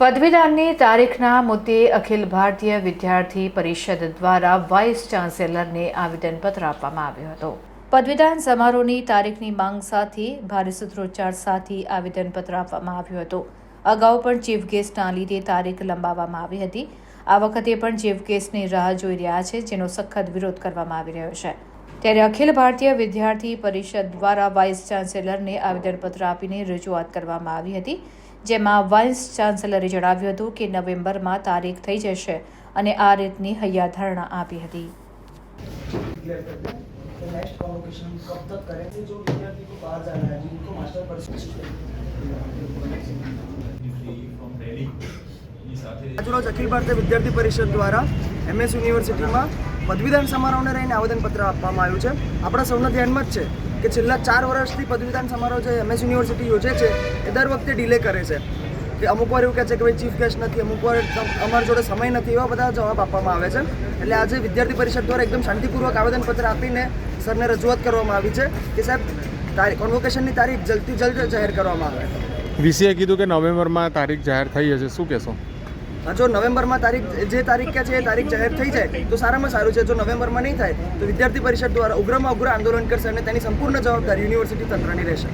પદવીદાનની તારીખના મુદ્દે અખિલ ભારતીય વિદ્યાર્થી પરિષદ દ્વારા વાઇસ ચાન્સેલરને આવેદનપત્ર આપવામાં આવ્યું હતું. પદવીદાન સમારોહની તારીખની માંગ સાથે ભારે સૂત્રોચ્ચાર સાથે આવેદનપત્ર આપવામાં આવ્યું હતું. અગાઉ પણ ચીફ ગેસ્ટના લીધે તારીખ લંબાવવામાં આવી હતી. આ વખતે પણ ચીફ ગેસ્ટની રાહ જોઈ રહ્યા છે, જેનો સખત વિરોધ કરવામાં આવી રહ્યો છે. ત્યારે અખિલ ભારતીય વિદ્યાર્થી પરિષદ દ્વારા વાઇસ ચાન્સેલરને આવેદનપત્ર આપીને રજૂઆત કરવામાં આવી હતી, જેમાં વાઇસ ચાન્સેલરે જણાવ્યું હતું કે નવેમ્બરમાં તારીખ થઈ જશે અને આ રીતની હૈયાધારણા આપી હતી. અખિલ ભારતીય વિદ્યાર્થી પરિષદ દ્વારા એમએસ યુનિવર્સિટીમાં પદવીદાન સમારોહને લઈને આવેદનપત્ર આપવામાં આવ્યું છે. આપણા સૌના ધ્યાનમાં જ છે કે છેલ્લા ચાર વર્ષથી પદવીદાન સમારોહ જે એમએસ યુનિવર્સિટી યોજે છે, એ દર વખતે ડિલે કરે છે. કે અમુક વાર એવું કહે છે કે ભાઈ ચીફ ગેસ્ટ નથી, અમુક વાર અમારા જોડે સમય નથી, એવા બધા જવાબ આપવામાં આવે છે. એટલે આજે વિદ્યાર્થી પરિષદ દ્વારા એકદમ શાંતિપૂર્વક આવેદનપત્ર આપીને સરને રજૂઆત કરવામાં આવી છે કે સાહેબ તારીખ કોન્વોકેશનની તારીખ જલ્દી જલ્દ જાહેર કરવામાં આવે. વિસીએ કીધું કે નવેમ્બરમાં તારીખ જાહેર થઈ હશે. શું કહેશો? જો નવેમ્બરમાં તારીખ, જે તારીખ કે છે એ તારીખ જાહેર થઈ જાય, તો સારામાં સારું છે. જો નવેમ્બરમાં નહીં થાય, તો વિદ્યાર્થી પરિષદ દ્વારા ઉગ્રમાં ઉગ્ર આંદોલન કરશે અને તેની સંપૂર્ણ જવાબદારી યુનિવર્સિટી તંત્રની રહેશે.